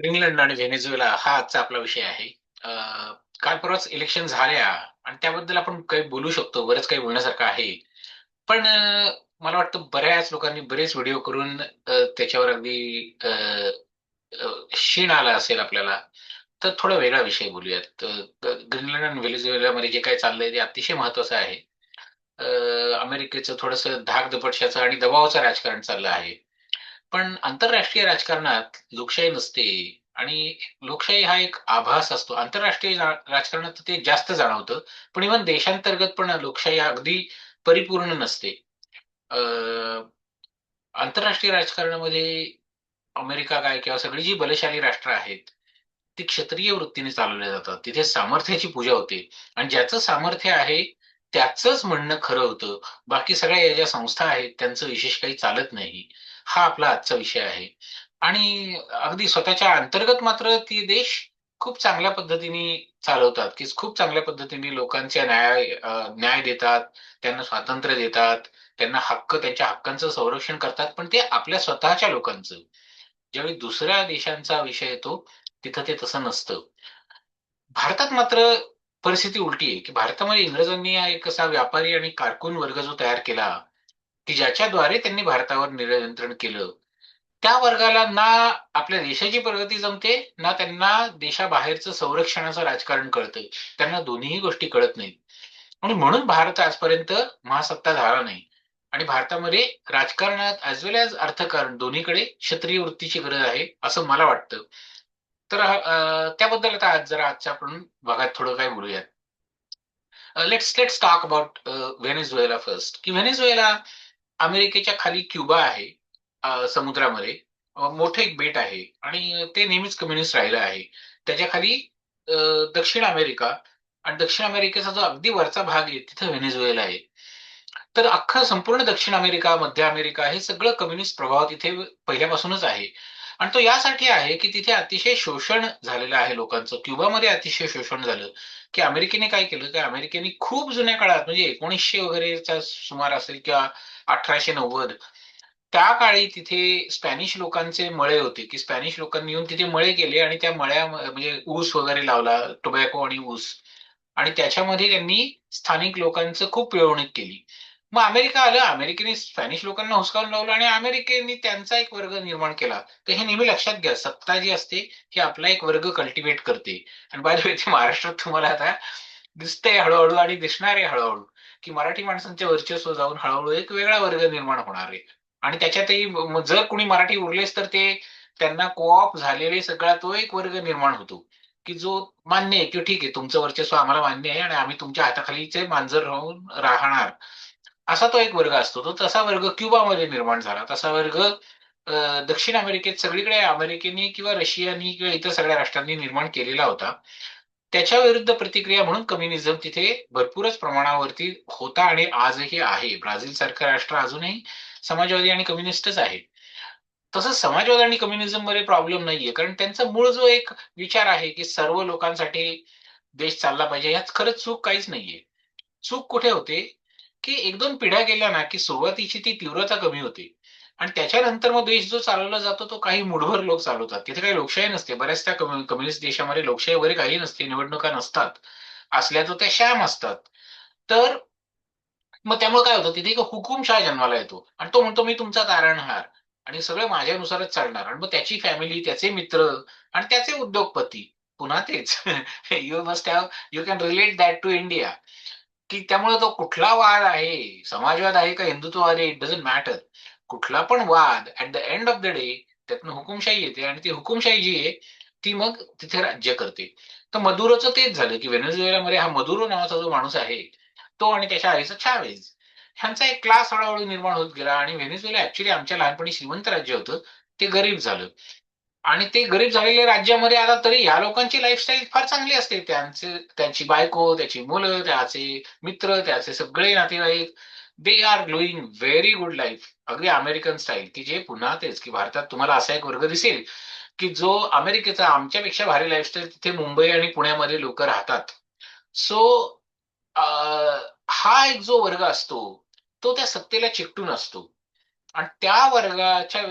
Greenland आणि Venezuela हा आजचा आपला विषय आहे. काल परवाच इलेक्शन झाल्या आणि त्याबद्दल आपण काही बोलू शकतो बरंच काही बोलण्यासारखं आहे. पण मला वाटतं बऱ्याच लोकांनी बरेच व्हिडिओ करून त्याच्यावर अगदी शीण आला असेल आपल्याला. तर थोडा वेगळा विषय बोलूयात. ग्रीनलंड आणि व्हेनेझुएलामध्ये जे काही चाललंय ते अतिशय महत्वाचं आहे. अमेरिकेचं थोडंसं धाकदपटशाचं आणि दबावाचं राजकारण चाललं आहे. पण आंतरराष्ट्रीय राजकारणात लोकशाही नसते. आणि लोकशाही हा एक आभास असतो. आंतरराष्ट्रीय राजकारणात ते जास्त जाणवतं. पण इव्हन देशांतर्गत पण लोकशाही अगदी परिपूर्ण नसते. अं, आंतरराष्ट्रीय राजकारणामध्ये अमेरिका काय किंवा सगळी जी बलशाली राष्ट्र आहेत ती क्षत्रिय वृत्तीने चालवल्या जातात. तिथे सामर्थ्याची पूजा होते. आणि ज्याचं सामर्थ्य आहे त्याचंच म्हणणं खरं होतं. बाकी सगळ्या या ज्या संस्था आहेत त्यांचं विशेष काही चालत नाही. हा आपला आजचा विषय आहे. आणि अगदी स्वतःच्या अंतर्गत मात्र ती देश खूप चांगल्या पद्धतीने चालवतात. की खूप चांगल्या पद्धतीने लोकांचे न्याय न्याय देतात त्यांना स्वातंत्र्य देतात त्यांना हक्क त्यांच्या हक्कांचं संरक्षण करतात. पण ते आपल्या स्वतःच्या लोकांचं. ज्यावेळी दुसऱ्या देशांचा विषय येतो तिथं ते तसं नसतं. भारतात मात्र परिस्थिती उलटी आहे की भारतामध्ये इंग्रजांनी हा एक असा व्यापारी आणि कारकून वर्ग जो तयार केला की ज्याच्याद्वारे त्यांनी भारतावर नियंत्रण केलं. त्या वर्गाला ना आपल्या देशाची प्रगती जमते ना त्यांना देशाबाहेरचं संरक्षणाचं राजकारण कळतं त्यांना दोन्हीही गोष्टी कळत नाहीत. आणि म्हणून भारत आजपर्यंत महासत्ता झाला नाही. आणि भारतामध्ये राजकारणात ऍज वेल ॲज अर्थकारण दोन्हीकडे क्षत्रिय वृत्तीची गरज आहे असं मला वाटतं. तर त्याबद्दल आता आज जरा आजच्या आपण भागात थोडं काय बोलूयात. Let's let's talk about Venezuela first की व्हेनेझुएला अमेरिकेच्या खाली क्युबा आहे. समुद्रामध्ये. मोठं एक बेट आहे आणि ते नेहमीच कम्युनिस्ट राहिलं आहे. त्याच्याखाली दक्षिण अमेरिका आणि दक्षिण अमेरिकेचा जो अगदी वरचा भाग आहे तिथं व्हेनेझुएला आहे. तर अख्खा संपूर्ण दक्षिण अमेरिका मध्य अमेरिका हे सगळं कम्युनिस्ट प्रभाव तिथे पहिल्यापासूनच आहे. आणि तो यासाठी आहे की तिथे अतिशय शोषण झालेलं आहे लोकांचं. क्युबामध्ये अतिशय शोषण झालं की अमेरिकेने काय केलं? की अमेरिकेने खूप जुन्या काळात म्हणजे एकोणीसशे वगैरेचा सुमार असेल किंवा अठराशे नव्वद त्या काळी तिथे स्पॅनिश लोकांचे मळे होते की स्पॅनिश लोकांनी येऊन तिथे मळे केले आणि त्या मळ्या म्हणजे ऊस वगैरे लावला टोबॅको आणि ऊस. आणि त्याच्यामध्ये त्यांनी स्थानिक लोकांचं खूप पिळवणूक केली. मग अमेरिका आलं अमेरिकेने स्पॅनिश लोकांना हुसकावून लावलं आणि अमेरिकेने त्यांचा एक वर्ग निर्माण केला. तर हे नेहमी लक्षात घ्या सत्ता जी असते ही आपला एक वर्ग कल्टिवेट करते. आणि बाय ते महाराष्ट्रात तुम्हाला आता दिसतंय हळूहळू आणि दिसणार आहे हळूहळू की मराठी माणसांच्या वर्चस्व जाऊन हळूहळू एक वेगळा वर्ग निर्माण होणार आहे. आणि त्याच्यातही जर कुणी मराठी उरलेच तर ते त्यांना कोऑप झालेले सगळा तो एक वर्ग निर्माण होतो. की जो मान्य आहे की ठीक आहे तुमचं वर्चस्व आम्हाला मान्य आहे आणि आम्ही तुमच्या हाताखालीचे मांजर राहून राहणार. असा तो एक वर्ग असतो. तो तसा वर्ग क्युबामध्ये निर्माण झाला. तसा वर्ग दक्षिण अमेरिकेत सगळीकडे अमेरिकेने किंवा रशियानी किंवा इतर सगळ्या राष्ट्रांनी निर्माण केलेला होता. त्याच्या विरुद्ध प्रतिक्रिया म्हणून कम्युनिझम तिथे भरपूरच प्रमाणावरती होता आणि आजही आहे. ब्राझील सारखं राष्ट्र अजूनही समाजवादी आणि कम्युनिस्टच आहे तसंच समाजवाद आणि कम्युनिझममध्ये प्रॉब्लेम नाहीये. कारण त्यांचा मूळ जो एक विचार आहे की सर्व लोकांसाठी देश चालला पाहिजे यात खरंच चूक काहीच नाहीये. चूक कुठे होते? की एक दोन पिढ्या गेल्या ना की सुरुवातीची ती तीव्रता कमी होते. आणि त्याच्यानंतर मग देश जो चालवला जातो तो काही मुठभर लोक चालवतात. तिथे काही लोकशाही नसते. बऱ्याचशा कम्युनिस्ट देशामध्ये लोकशाही वगैरे काही नसते निवडणुका नसतात. असल्या तर त्या श्याम असतात. तर मग त्यामुळे काय होतं तिथे एक हुकुमशाह जन्माला येतो. आणि तो म्हणतो मी तुमचा तारणहार आणि सगळं माझ्यानुसारच चालणार. आणि मग त्याची फॅमिली त्याचे मित्र आणि त्याचे उद्योगपती पुन्हा तेच. You must have you can relate that to India की त्यामुळे तो कुठला वाद आहे समाजवाद आहे का हिंदुत्ववाद आहे इट डझंट मॅटर कुठला पण वाद at the end of the day त्यातनं हुकुमशाही येते. आणि ती हुकुमशाही जी आहे ती मग तिथे राज्य करते. तर मदुरोचं तेच झालं की व्हेनेझुएलामध्ये हा मदुरो नावाचा जो माणूस आहे तो आणि त्याच्या आईचा छावेज ह्यांचा एक क्लास हळूहळू निर्माण होत गेला आणि व्हेनेझुएला ऍक्च्युली आमच्या लहानपणी श्रीमंत राज्य होतं. ते गरीब झालं. आणि ते गरीब झालेल्या राज्यामध्ये आता तरी ह्या लोकांची लाईफस्टाईल फार चांगली असते. त्यांचे त्यांची बायको त्याची मुलं त्याचे मित्र त्याचे सगळे नातेवाईक. They are glowing very good life अगदी अमेरिकन स्टाईल की जे पुन्हा तेच की भारतात तुम्हाला असा एक वर्ग दिसेल की जो अमेरिकेचा आमच्यापेक्षा भारी लाईफस्टाईल तिथे मुंबई आणि पुण्यामध्ये लोक राहतात. सो हा एक जो वर्ग असतो तो त्या सत्तेला चिकटून असतो. आणि त्या वर्गाच्या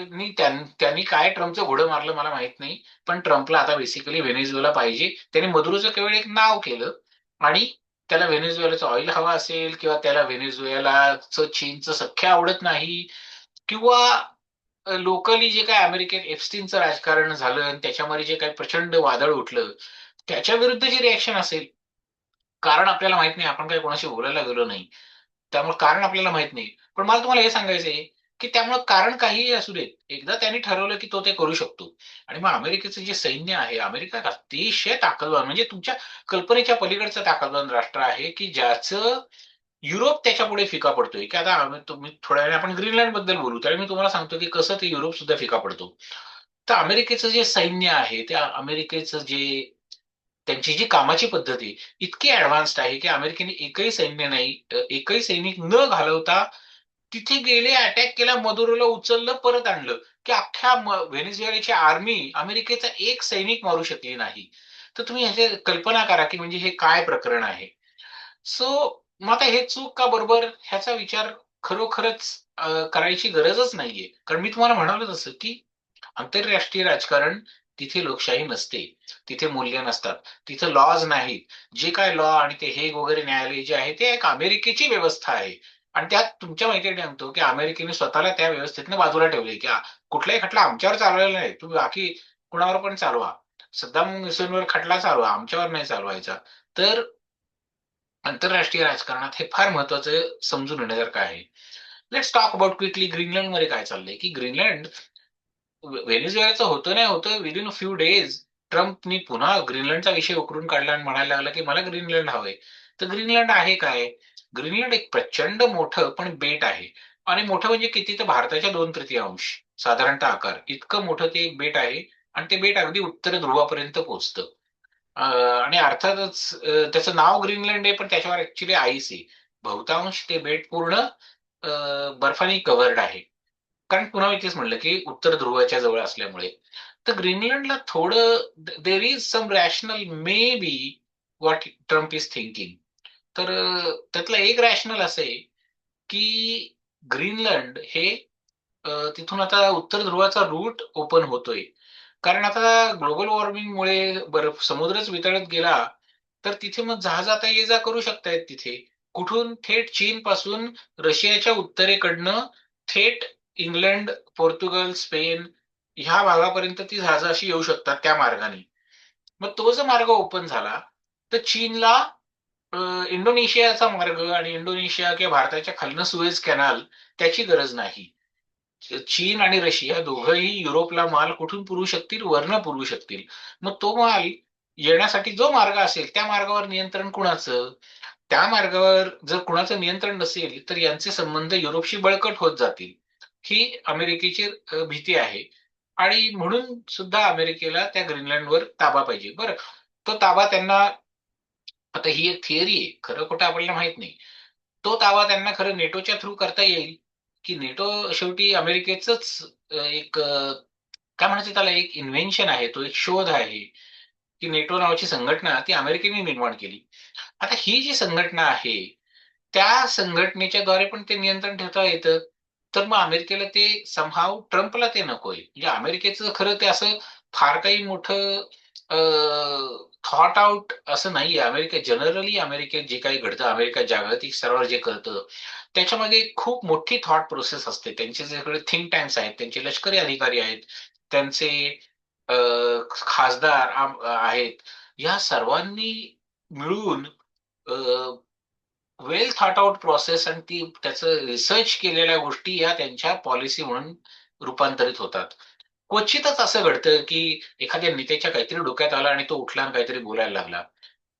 त्यांनी काय ट्रम्पचं घोडं मारलं मला माहीत नाही पण ट्रम्पला आता बेसिकली व्हेनेझुएला पाहिजे. त्याने मधुरचं केवळ एक नाव केलं. आणि त्याला व्हेनेझुएलाचं ऑइल हवा असेल किंवा त्याला व्हेनेझुएलाचं चीनचं सख्य आवडत नाही किंवा लोकली जे काय अमेरिकेत एफस्टीनचं राजकारण झालं आणि त्याच्यामध्ये जे काही प्रचंड वादळ उठलं त्याच्या विरुद्ध जे रिॲक्शन असेल कारण आपल्याला माहीत नाही आपण काही कोणाशी बोलायला गेलो नाही. त्यामुळे कारण आपल्याला माहीत नाही. पण मला तुम्हाला हे सांगायचंय की त्यामुळे कारण काहीही असू देत एकदा त्यांनी ठरवलं की तो ते करू शकतो. आणि मग अमेरिकेचं जे सैन्य आहे अमेरिका अतिशय ताकदवान म्हणजे तुमच्या कल्पनेच्या पलीकडचं ताकदवान राष्ट्र आहे की ज्याचं युरोप त्याच्या पुढे फिका पडतोय. की आता तुम्ही थोड्या वेळ आपण ग्रीनलँडबद्दल बोलू त्यावेळी मी तुम्हाला सांगतो की कसं ते युरोप सुद्धा फिका पडतो. तर अमेरिकेचं जे सैन्य आहे त्या अमेरिकेचं जे त्यांची जी कामाची पद्धती इतकी ऍडव्हान्स्ड आहे की अमेरिकेने एकही सैन्य नाही एकही सैनिक न घालवता तिथे गेले अटॅक केला मदुरोला उचललं परत आणलं. की अख्ख्या व्हेनेझुएलाची आर्मी अमेरिकेचा एक सैनिक मारू शकली नाही. तर तुम्ही ह्याची कल्पना करा की म्हणजे हे काय प्रकरण आहे. सो मग आता हे चूक का बरोबर? ह्याचा विचार खरोखरच करायची गरजच नाहीये. कारण मी तुम्हाला म्हणालो तसं की आंतरराष्ट्रीय राजकारण तिथे लोकशाही नसते तिथे मूल्य नसतात तिथे लॉज नाहीत. जे काय लॉ आणि ते हेग वगैरे न्यायालय जे आहे ते एक अमेरिकेची व्यवस्था आहे. आणि त्यात तुमच्या माहिती सांगतो की अमेरिकेने स्वतःला त्या व्यवस्थेतनं बाजूला ठेवले की कुठलाही खटला आमच्यावर चालवलेला नाही. तुम्ही बाकी कुणावर पण चालवा. सद्दाम हुसेनवर खटला चालवा आमच्यावर नाही चालवायचा. तर आंतरराष्ट्रीय राजकारणात हे फार महत्वाचं समजून येण्यासारखं आहे. लेट्स टॉक अबाउट क्विकली ग्रीनलँडमध्ये काय चाललंय. की ग्रीनलँड व्हेनेझुएलाचं होतं नाही होतं विदिन अ फ्यू डेज ट्रम्पनी पुन्हा ग्रीनलँडचा विषय उकरून काढला आणि म्हणायला लागला की मला ग्रीनलँड हवंय. तर ग्रीनलँड आहे काय? ग्रीनलँड एक प्रचंड मोठं पण बेट आहे. आणि मोठं म्हणजे किती? तर भारताच्या दोन तृतीयांश साधारणतः आकार. इतकं मोठं ते एक बेट आहे आणि ते बेट अगदी उत्तर ध्रुवापर्यंत पोहोचतं. आणि अर्थातच त्याचं नाव ग्रीनलँड आहे पण त्याच्यावर ऍक्च्युली आईस आहे. बहुतांश ते बेट पूर्ण बर्फाने कव्हर्ड आहे. कारण पुन्हा मी तेच म्हणलं की उत्तर ध्रुवाच्या जवळ असल्यामुळे. तर ग्रीनलँडला थोडं there is some rational maybe what Trump is thinking तर त्यातलं एक रॅशनल असं आहे की ग्रीनलँड हे तिथून आता उत्तर ध्रुवाचा रूट ओपन होतोय. कारण आता ग्लोबल वॉर्मिंगमुळे बर्फ समुद्रच वितळत गेला तर तिथे मग जहाज आता ये जा करू शकतायत तिथे. कुठून? थेट चीन पासून रशियाच्या उत्तरेकडनं थेट इंग्लंड पोर्तुगल स्पेन ह्या भागापर्यंत ती जहाज अशी येऊ शकतात त्या मार्गाने. मग तो जर मार्ग ओपन झाला तर चीनला इंडोनेशियाचा मार्ग आणि इंडोनेशिया किंवा भारताच्या खालनं सुएज कॅनाल त्याची गरज नाही. चीन आणि रशिया दोघंही युरोपला माल कुठून पुरवू शकतील वर्ण पुरवू शकतील. मग तो माल येण्यासाठी जो मार्ग असेल त्या मार्गावर नियंत्रण कुणाचं? त्या मार्गावर जर कुणाचं नियंत्रण नसेल तर यांचे संबंध युरोपशी बळकट होत जातील. ही अमेरिकेची भीती आहे. आणि म्हणून सुद्धा अमेरिकेला त्या ग्रीनलँडवर ताबा पाहिजे. बरं तो ताबा त्यांना आता ही एक थिअरी आहे खरं खोटं आपल्याला माहीत नाही. तो ताबा त्यांना खरं नेटोच्या थ्रू करता येईल की नेटो शेवटी अमेरिकेच एक काय म्हणायचं त्याला एक इन्व्हेन्शन आहे तो एक शोध आहे की नेटो नावाची संघटना ती अमेरिकेने निर्माण केली. आता ही जी संघटना आहे त्या संघटनेच्या द्वारे पण ते नियंत्रण ठेवता येतं. तर मग अमेरिकेला ते समहाव ट्रम्पला ते नकोय म्हणजे अमेरिकेचं खरं ते असं फार काही मोठं थॉट आउट असं नाहीये. अमेरिका जनरली अमेरिकेत जे काही घडतं अमेरिका जागतिक स्तरावर जे करतं त्याच्यामध्ये खूप मोठी थॉट प्रोसेस असते. त्यांचे जे थिंक टँक्स आहेत त्यांचे लष्करी अधिकारी आहेत त्यांचे खासदार आहेत. या सर्वांनी मिळून वेल थॉट आउट प्रोसेस आणि ती त्याचं रिसर्च केलेल्या गोष्टी या त्यांच्या पॉलिसी म्हणून रूपांतरित होतात. क्वचितच असं घडतं की एखाद्या नेत्याच्या काहीतरी डोक्यात आला आणि तो उठला आणि काहीतरी बोलायला लागला.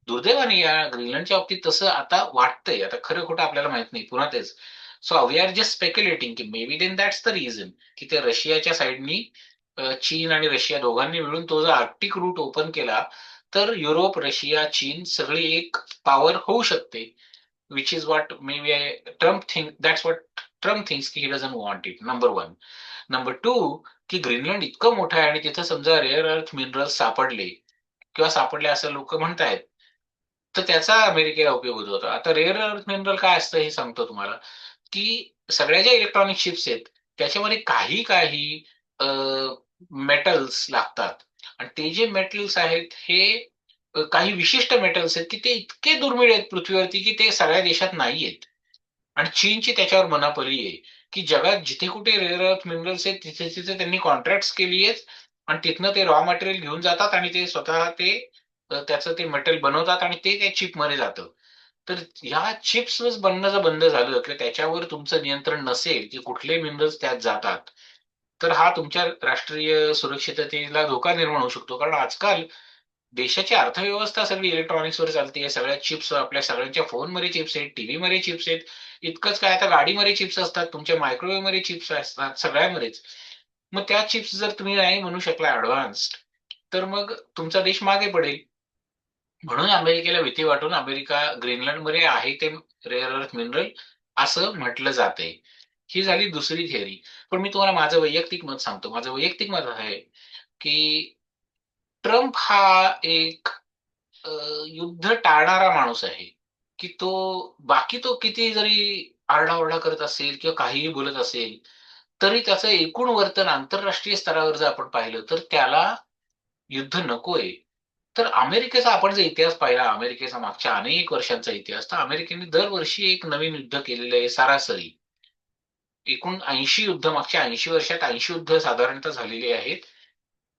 दुर्दैवाने या ग्रीनलँडच्या बाबतीत तसं आता वाटतंय. आता खरं खोटं आपल्याला माहीत नाही. पुन्हा तेच. So we are just speculating की maybe then that's the reason की ते रशियाच्या साईडनी चीन आणि रशिया दोघांनी मिळून तो जर आर्टिक रूट ओपन केला तर युरोप रशिया चीन सगळी एक पॉवर होऊ शकते. Which is what maybe Trump Trump that's that's what Trump things की he doesn't want it number one number two की ग्रीनलँड इतकं मोठं आहे आणि तिथं समजा रेअर अर्थ मिनरल सापडले किंवा सापडले असं लोक म्हणतायत तर त्याचा अमेरिकेला उपयोग होतो आता रेअर अर्थ मिनरल काय असतं हे सांगतो तुम्हाला. की सगळ्या ज्या इलेक्ट्रॉनिक शिप्स आहेत त्याच्यामध्ये काही काही मेटल्स लागतात. आणि ते जे मेटल्स आहेत हे काही विशिष्ट मेटल्स आहेत की ते इतके दुर्मिळ आहेत पृथ्वीवरती की ते सगळ्या देशात नाही आहेत आणि चीनची त्याच्यावर मनापरी आहे की जगात जिथे कुठे रेअर अर्थ मिनरल्स आहेत तिथे तिथे त्यांनी कॉन्ट्रॅक्ट केली आहेत आणि तिथनं ते रॉ मटेरियल घेऊन जातात आणि ते स्वतः ते त्याचं ते मटेरियल बनवतात आणि ते त्या चिपमध्ये जातं. तर ह्या चिप्स बनणं जर बंद झालं किंवा त्याच्यावर तुमचं नियंत्रण नसेल की कुठले मिनरल्स त्यात जातात तर हा तुमच्या राष्ट्रीय सुरक्षिततेला धोका निर्माण होऊ शकतो. कारण आजकाल देशाची अर्थव्यवस्था सगळी इलेक्ट्रॉनिक्सवर चालते सगळ्या चिप्स आपल्या सगळ्यांच्या फोनमध्ये चिप्स आहेत टीव्हीमध्ये चिप्स आहेत. इतकंच काय आता गाडीमध्ये चिप्स असतात तुमच्या मायक्रोवेव्हमध्ये चिप्स असतात सगळ्यामध्येच. मग त्या चिप्स जर तुम्ही नाही म्हणू शकला ऍडव्हान्स्ड तर मग तुमचा देश मागे पडेल. म्हणून अमेरिकेला भीती वाटून अमेरिका ग्रीनलंडमध्ये आहे ते रेअर अर्थ मिनरल असं म्हटलं जाते. ही झाली दुसरी थिअरी पण मी तुम्हाला माझं वैयक्तिक मत सांगतो. माझं वैयक्तिक मत आहे की ट्रम्प हा एक युद्ध टाळणारा माणूस आहे. की तो बाकी तो किती जरी आरडाओरडा करत असेल किंवा काहीही बोलत असेल तरी त्याचं एकूण वर्तन आंतरराष्ट्रीय स्तरावर जर आपण पाहिलं तर त्याला युद्ध नकोय. तर अमेरिकेचा आपण जर इतिहास पाहिला अमेरिकेचा मागच्या अनेक वर्षांचा इतिहास तर अमेरिकेने दरवर्षी एक नवीन युद्ध केलेलं आहे सरासरी. एकूण ऐंशी युद्ध मागच्या ऐंशी वर्षात ऐंशी युद्ध साधारणतः झालेली आहेत.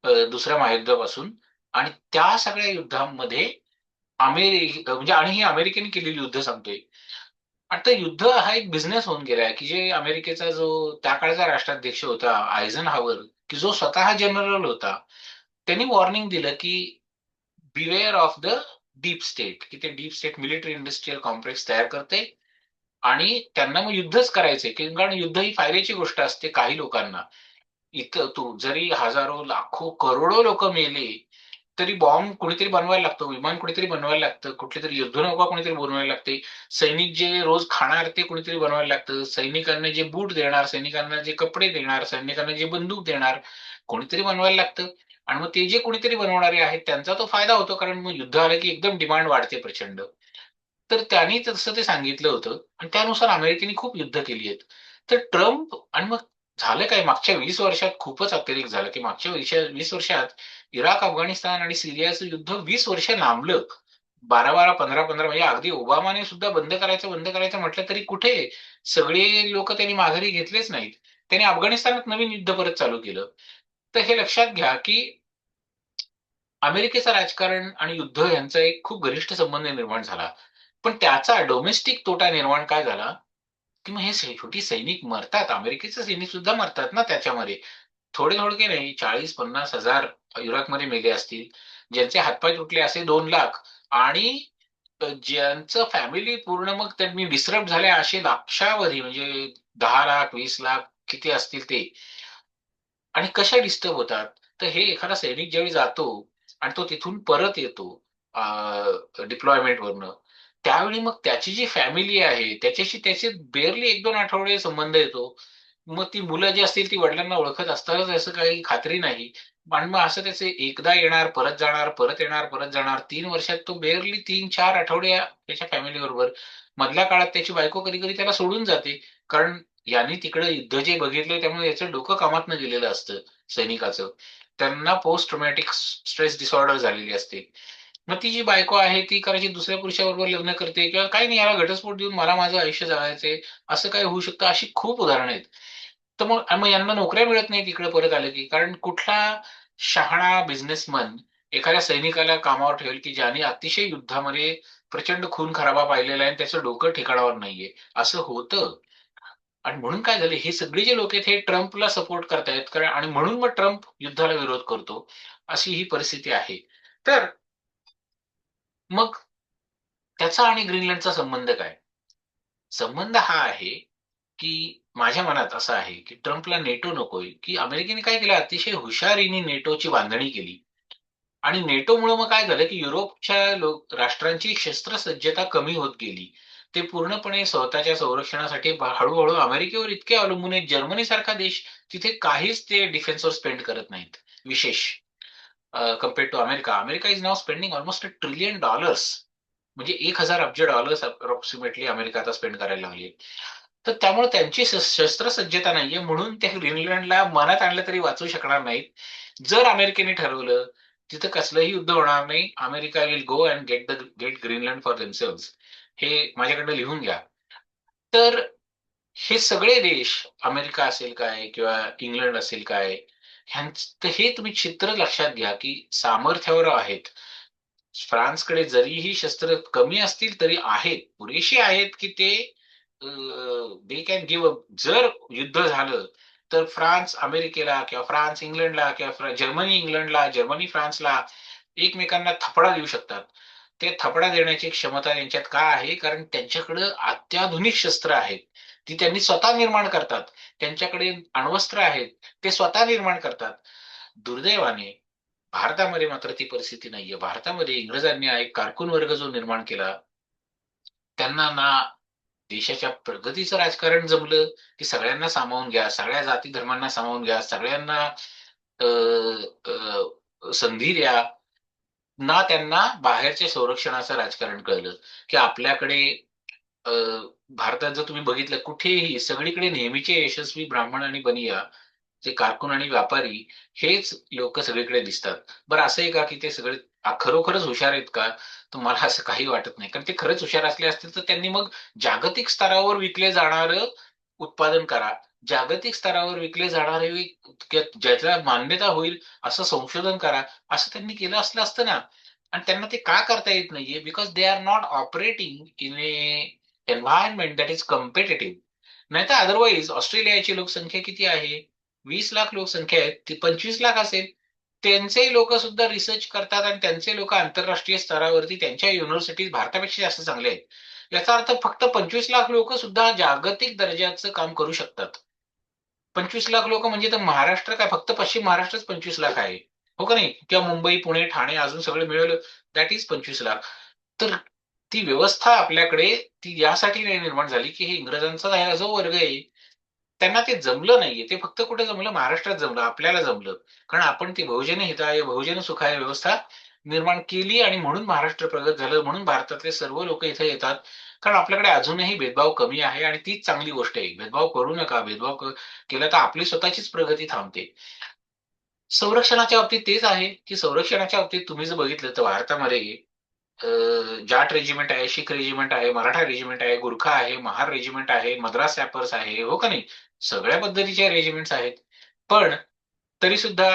दुसऱ्या महायुद्धापासून. आणि त्या सगळ्या युद्धांमध्ये अमेरिका म्हणजे आणि ही अमेरिकेने केलेली युद्ध सांगतोय. आता युद्ध हा एक बिझनेस होऊन गेलाय की जे अमेरिकेचा जो त्या काळचा राष्ट्राध्यक्ष होता आयझन हावर की जो स्वतः जनरल होता त्यांनी वॉर्निंग दिलं की beware of the deep state की ते deep state military industrial complex तयार करते आणि त्यांना मग युद्धच करायचंय. कारण युद्ध ही फायद्याची गोष्ट असते काही लोकांना. इथं तू जरी हजारो लाखो करोडो लोक मेले तरी बॉम्ब कुणीतरी बनवायला लागतो विमान कुणीतरी बनवायला लागतं कुठली तरी युद्धनौका कुणीतरी बनवायला लागते सैनिक जे रोज खाणार ते कुणीतरी बनवायला लागतं सैनिकांना जे बूट देणार सैनिकांना जे कपडे देणार सैनिकांना जे बंदूक देणार कोणीतरी बनवायला लागतं. आणि मग ते जे कुणीतरी बनवणारे आहेत त्यांचा तो फायदा होतो कारण मग युद्ध आलं की एकदम डिमांड वाढते प्रचंड. तर त्यांनी तसं ते सांगितलं होतं. आणि त्यानुसार अमेरिकेने खूप युद्ध केली आहेत. तर ट्रम्प आणि मग झालं काय? मागच्या वीस वर्षात खूपच अत्यधिक झालं की मागच्या वीस वीस वर्षात इराक अफगाणिस्तान आणि सिरियाचं युद्ध वीस वर्ष लांबलं. बारा बारा पंधरा पंधरा म्हणजे अगदी ओबामाने सुद्धा बंद करायचं बंद करायचं म्हटलं तरी कुठे सगळे लोक त्यांनी माघारी घेतलेच नाहीत. त्यांनी अफगाणिस्तानात नवीन युद्ध परत चालू केलं. तर हे लक्षात घ्या की अमेरिकेचं राजकारण आणि युद्ध यांचा एक खूप घनिष्ठ संबंध निर्माण झाला. पण त्याचा डोमेस्टिक तोटा निर्माण काय झाला? की मग हे शेवटी सैनिक मरतात. अमेरिकेचे सैनिक सुद्धा मरतात ना त्याच्यामध्ये. थोडे थोडके नाही चाळीस पन्नास हजार इराकमध्ये मेले असतील. ज्यांचे हातपाय तुटले असे दोन लाख. आणि ज्यांचं फॅमिली पूर्ण मग त्यांनी डिस्टर्ब झाले असे लाक्षावधी म्हणजे दहा लाख वीस लाख किती असतील ते. आणि कशा डिस्टर्ब होतात? तर हे एखादा सैनिक ज्यावेळी जातो आणि तो तिथून परत येतो डिप्लॉयमेंट वरनं त्यावेळी मग त्याची जी फॅमिली आहे त्याच्याशी त्याचे बेअरली एक दोन आठवडे संबंध येतो. मग ती मुलं जी असतील ती वडिलांना ओळखत असतातच असं काही खात्री नाही. आणि मग असं त्याचे एकदा येणार परत जाणार परत येणार परत जाणार तीन वर्षात तो बेअरली तीन चार आठवडे त्याच्या फॅमिली बरोबर. मधल्या काळात त्याची बायको कधी कधी त्याला सोडून जाते. कारण यांनी तिकडे युद्ध जे बघितले त्यामुळे याचं डोकं कामातनं गेलेलं असतं सैनिकाचं. त्यांना पोस्ट ट्रोमॅटिक स्ट्रेस डिसऑर्डर झालेली असते. मग ती जी बायको आहे ती करायची दुसऱ्या पुरुषाबरोबर लग्न करते किंवा काही नाही याला घटस्फोट देऊन मला माझं आयुष्य जगायचंय असं काय होऊ शकतं अशी खूप उदाहरणं आहेत. तर मग मग यांना नोकऱ्या मिळत नाही तिकडे परत आलं की कारण कुठला शहाणा बिझनेसमन एखाद्या सैनिकाला कामावर ठेवेल की ज्याने अतिशय युद्धामध्ये प्रचंड खून खराबा पाहिलेला आहे आणि त्याचं डोकं ठिकाणावर नाहीये. असं होतं. आणि म्हणून काय झालं हे सगळे जे लोक आहेत हे ट्रम्पला सपोर्ट करतायत कारण आणि म्हणून मग ट्रम्प युद्धाला विरोध करतो अशी ही परिस्थिती आहे. तर मग त्याचा आणि ग्रीनलँडचा संबंध काय? संबंध हा आहे की माझ्या मनात असा आहे की ट्रम्पला नेटो नकोय की अमेरिकेने काय केलं? अतिशय हुशारीने नेटोची बांधणी केली. आणि नेटोमुळे मग काय झालं की युरोपच्या लोक राष्ट्रांची शस्त्रसज्जता कमी होत गेली. ते पूर्णपणे स्वतःच्या संरक्षणासाठी हळूहळू अमेरिकेवर इतके अवलंबून आहेत. जर्मनीसारखा देश तिथे काहीच ते डिफेन्सवर स्पेंड करत नाहीत. विशेष. Compare to America. America is now spending almost a trillion dollars म्हणजे एक हजार अब्ज डॉलर्स अप्रॉक्सिमेटली अमेरिका आता स्पेंड करायला लागली. तर त्यामुळे त्यांची शस्त्रसज्जता नाहीये. म्हणून त्या ग्रीनलँडला मनात आणलं तरी वाचू शकणार नाहीत. जर अमेरिकेने ठरवलं तिथं कसलंही युद्ध होणार नाही. America will go and get the get Greenland for themselves हे माझ्याकडनं लिहून घ्या. तर हे सगळे देश अमेरिका असेल काय किंवा इंग्लंड असेल काय हे तुम्ही चित्र लक्षात घ्या की सामर्थ्यावर आहेत. फ्रान्सकडे जरीही शस्त्र कमी असतील तरी आहेत. पुरेशी आहेत की ते दे कॅन गिव्ह जर युद्ध झालं तर फ्रान्स अमेरिकेला किंवा फ्रान्स इंग्लंडला किंवा जर्मनी इंग्लंडला जर्मनी फ्रान्सला एकमेकांना थपडा देऊ शकतात. ते थपडा देण्याची क्षमता त्यांच्यात का आहे? कारण त्यांच्याकडे अत्याधुनिक शस्त्र आहेत. ती त्यांनी स्वतः निर्माण करतात. त्यांच्याकडे अण्वस्त्र आहेत ते स्वतः निर्माण करतात. दुर्दैवाने भारतामध्ये मात्र ती परिस्थिती नाहीये. भारतामध्ये इंग्रजांनी एक कारकून वर्ग जो निर्माण केला त्यांना ना देशाच्या प्रगतीचं राजकारण जमलं की सगळ्यांना सामावून घ्या सगळ्या जाती धर्मांना सामावून घ्या सगळ्यांना संधी द्या. ना त्यांना बाहेरच्या संरक्षणाचं राजकारण कळलं की आपल्याकडे भारतात जर तुम्ही बघितलं कुठेही सगळीकडे नेहमीचे यशस्वी ब्राह्मण आणि बनिया जे कारकून आणि व्यापारी हेच लोक सगळीकडे दिसतात. बरं असं आहे का की ते सगळे खरोखरच हुशार आहेत का? तर मला असं काही वाटत नाही. कारण ते खरंच हुशार असले असतील तर त्यांनी मग जागतिक स्तरावर विकले जाणार उत्पादन करा. जागतिक स्तरावर विकले जाणारे ज्याच्या मान्यता होईल असं संशोधन करा. असं त्यांनी केलं असलं असतं ना. आणि त्यांना ते का करता येत नाहीये? Because they are not operating in a environment that is competitive नाहीतर अदरवाईज ऑस्ट्रेलियाची लोकसंख्या किती आहे? वीस लाख लोकसंख्या आहे. ती पंचवीस लाख असेल. त्यांचे लोक सुद्धा रिसर्च करतात आणि त्यांचे लोक आंतरराष्ट्रीय स्तरावरती त्यांच्या युनिव्हर्सिटीज भारतापेक्षा जास्त चांगले आहेत. याचा अर्थ फक्त पंचवीस लाख लोक सुद्धा जागतिक दर्जाचं काम करू शकतात. पंचवीस लाख लोक म्हणजे तर महाराष्ट्र काय? फक्त पश्चिम महाराष्ट्रच पंचवीस लाख आहे. हो का नाही? किंवा मुंबई पुणे ठाणे अजून सगळे मिळवलं दॅट इज पंचवीस लाख. तर ती व्यवस्था आपल्याकडे ती यासाठी नाही निर्माण झाली की हे इंग्रजांचा जो वर्ग आहे त्यांना ते जमलं नाहीये. ते फक्त कुठे जमलं? महाराष्ट्रात जमलं आपल्याला जमलं. कारण आपण ती बहुजन हिताय बहुजन सुखाय व्यवस्था निर्माण केली आणि म्हणून महाराष्ट्र प्रगत झालं म्हणून भारतातले सर्व लोक इथे येतात. कारण आपल्याकडे अजूनही भेदभाव कमी आहे आणि तीच चांगली गोष्ट आहे. भेदभाव करू नका भेदभाव केला तर आपली स्वतःचीच प्रगती थांबते. संरक्षणाच्या बाबतीत तेच आहे की संरक्षणाच्या बाबतीत तुम्ही जर बघितलं तर भारतामध्ये जाट रेजिमेंट आहे शीख रेजिमेंट आहे मराठा रेजिमेंट आहे गुरखा आहे महार रेजिमेंट आहे मद्रास सॅपर्स आहे हो का नाही? सगळ्या पद्धतीचे रेजिमेंट्स आहेत. पण तरी सुद्धा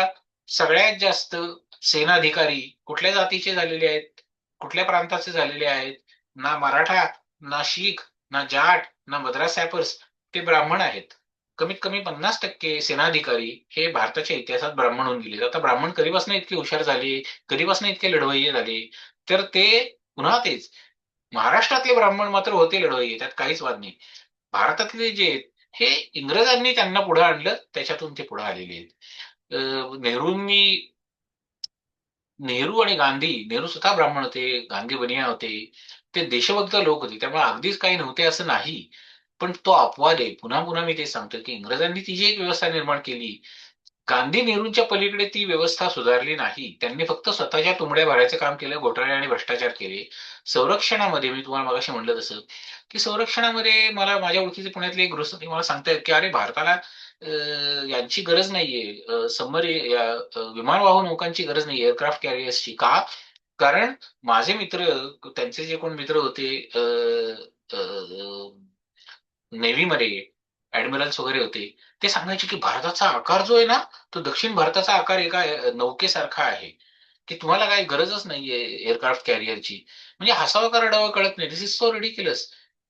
सगळ्यात जास्त सेनाधिकारी कुठल्या जातीचे झालेले आहेत? कुठल्या प्रांताचे झालेले आहेत? ना मराठा ना शीख ना जाट ना मद्रास सॅपर्स ते ब्राह्मण आहेत. कमीत कमी पन्नास टक्के सेनाधिकारी हे भारताच्या इतिहासात ब्राह्मण होऊन गेले आता ब्राह्मण कधीपासून इतके हुशार झाले? कधीपासून इतके लढवय्ये झाले? तर ते पुन्हा तेच. महाराष्ट्रातले ब्राह्मण मात्र होते लढवय्ये त्यात काहीच वाद नाही. भारतातले जे हे इंग्रजांनी त्यांना पुढे आणलं त्याच्यातून ते पुढे आलेले आहेत. नेहरूंनी नेहरू आणि गांधी नेहरू स्वतः ब्राह्मण होते गांधी बनिया होते. ते देशभक्त लोक होते त्यामुळे अगदीच काही नव्हते असं नाही. पण तो अपवाद आहे पुन्हा पुन्हा मी ते सांगतो की इंग्रजांनी ती जी एक व्यवस्था निर्माण केली गांधी नेहरूंच्या पलीकडे ती व्यवस्था सुधारली नाही. त्यांनी फक्त स्वतःच्या तुंबड्या भरायचं काम केलं घोटाळे आणि भ्रष्टाचार केले. संरक्षणामध्ये मी तुम्हाला मगाशी म्हणलं तसं की संरक्षणामध्ये मला माझ्या ओळखीचे पुण्यातले एक गृहस्थी मला सांगतायत की अरे भारताला यांची गरज नाहीये. समर विमानवाहू नौकांची गरज नाही एअरक्राफ्ट कॅरियर्सची. का? कारण माझे मित्र त्यांचे जे कोण मित्र होते नेव्हीमध्ये ऍडमिरल्स वगैरे होते ते सांगायचे की भारताचा आकार जो आहे ना तो दक्षिण भारताचा आकार एका नौकेसारखा आहे. की तुम्हाला काही गरजच नाहीये एअरक्राफ्ट कॅरियरची. म्हणजे हसावं का रडावं कळत नाही. दिस इज सो रेडिक्युलस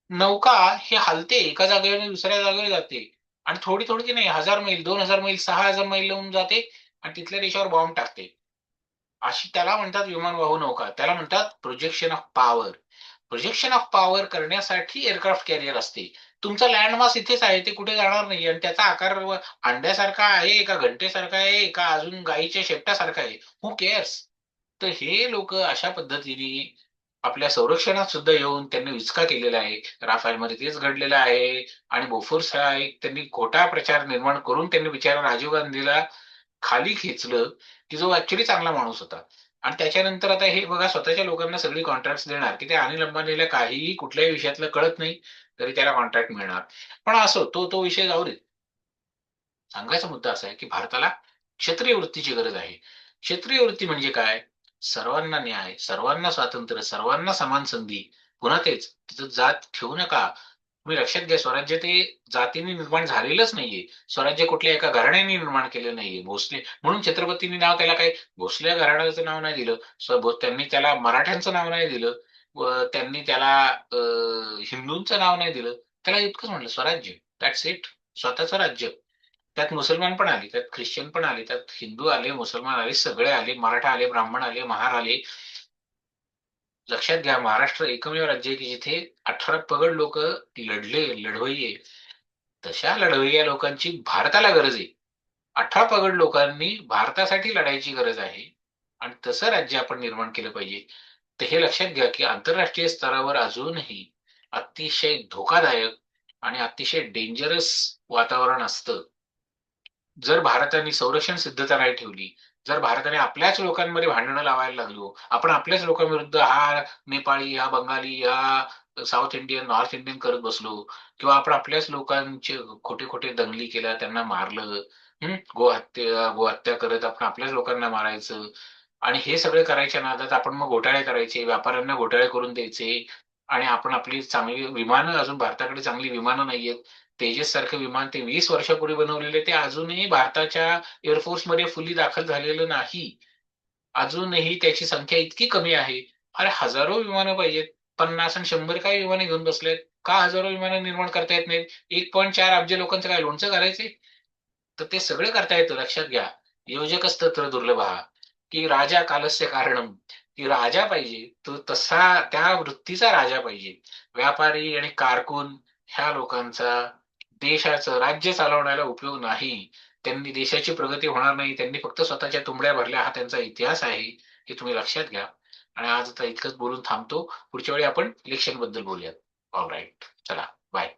नौका हे हलते एका जागेवर दुसऱ्या जागेवर जाते. आणि थोडी थोडी नाही हजार मैल दोन हजार मैल सहा हजार मैल लावून जाते आणि तिथल्या देशावर बॉम्ब टाकते. अशी त्याला म्हणतात विमानवाहू नौका. त्याला म्हणतात projection of power projection of power करण्यासाठी एअरक्राफ्ट कॅरियर असते. तुमचा लँडमास इथेच आहे ते कुठे जाणार नाही आणि त्याचा आकार अंड्यासारखा आहे का घंटेसारखा आहे का अजून गाईच्या शेपटासारखा आहे. हु केअर्स तर हे लोक अशा पद्धतीने आपल्या संरक्षणात सुद्धा येऊन त्यांनी विचका केलेला आहे. राफेलमध्ये तेच घडलेलं आहे आणि बोफोर्स हा एक त्यांनी खोटा प्रचार निर्माण करून त्यांनी बिचारा राजीव गांधीला खाली खेचलं की जो ऍक्च्युली चांगला माणूस होता. आणि त्याच्यानंतर आता हे बघा स्वतःच्या लोकांना सगळी कॉन्ट्रॅक्ट देणार की ते अनिल अंबानीला काहीही कुठल्याही विषयातलं कळत नाही तरी त्याला कॉन्ट्रॅक्ट मिळणार. पण असो तो तो विषय जाऊ दे. सांगायचा मुद्दा असा आहे की भारताला क्षेत्रीय वृत्तीची गरज आहे. क्षेत्रीय वृत्ती म्हणजे काय? सर्वांना न्याय सर्वांना स्वातंत्र्य सर्वांना समान संधी. पुन्हा तेच तिथं जात ठेवू नका. तुम्ही लक्षात घ्या स्वराज्य ते जातीने निर्माण झालेलंच नाहीये. स्वराज्य कुठल्या एका घराण्याने निर्माण केलं नाहीये. भोसले म्हणून छत्रपतींनी नाव त्याला काही भोसले घराण्याचं नाव नाही दिलं. त्यांनी त्याला मराठ्यांचं नाव नाही दिलं. व त्यांनी त्याला अं, हिंदूंचं नाव नाही दिलं. त्याला इतकंच म्हणलं स्वराज्य. दॅट्स इट स्वतःचं राज्य. त्यात मुसलमान पण आले त्यात ख्रिश्चन पण आले त्यात हिंदू आले मुसलमान आले सगळे आले मराठा आले ब्राह्मण आले महार आले. लक्षात घ्या महाराष्ट्र एकमेव राज्य आहे की जिथे अठरा पगड लोक लढले लढवय्ये. तशा लढवय्या लोकांची भारताला गरज आहे. अठरा पगड लोकांनी भारतासाठी लढायची गरज आहे आणि तसं राज्य आपण निर्माण केलं पाहिजे. तर हे लक्षात घ्या की आंतरराष्ट्रीय स्तरावर अजूनही अतिशय धोकादायक आणि अतिशय डेंजरस वातावरण असतं. जर भारताने संरक्षण सिद्धता नाही ठेवली जर भारताने आपल्याच लोकांमध्ये भांडणं लावायला लागलो आपण आपल्याच लोकांविरुद्ध हा नेपाळी हा बंगाली हा साऊथ इंडियन नॉर्थ इंडियन करत बसलो किंवा आपण आपल्याच लोकांचे खोटे खोटे दंगली केल्या त्यांना मारलं हम्म गोहत्या गोहत्या करत आपण आपल्याच लोकांना मारायचं. आणि हे सगळे करायच्या नादात आपण मग घोटाळे करायचे व्यापाऱ्यांना घोटाळे करून द्यायचे. आणि आपण आपली चांगली विमानं अजून भारताकडे चांगली विमानं नाहीयेत. तेजस सारखं विमान ते वीस वर्षापूर्वी बनवलेले ते अजूनही भारताच्या एअरफोर्समध्ये फुली दाखल झालेलं नाही. अजूनही त्याची संख्या इतकी कमी आहे. अरे हजारो विमानं पाहिजेत. पन्नास आणि शंभर काय विमानं घेऊन बसलेत? का हजारो विमानं निर्माण करता येत नाहीत? एक पॉईंट चार अब्ज लोकांचं काय लोणचं करायचे तर ते सगळं करता येतं. लक्षात घ्या. योजकच तत्र दुर्लभ. हा की राजा कालस्य कारणम की राजा पाहिजे. तो तसा त्या वृत्तीचा राजा पाहिजे. व्यापारी आणि कारकून ह्या लोकांचा देशाचं राज्य चालवण्याला उपयोग नाही. त्यांनी देशाची प्रगती होणार नाही. त्यांनी फक्त स्वतःच्या तुंबड्या भरल्या. हा त्यांचा इतिहास आहे. हे तुम्ही लक्षात घ्या. आणि आज आता इतकंच बोलून थांबतो. पुढच्या वेळी आपण इलेक्शनबद्दल बोलूयात. ऑल राईट चला. बाय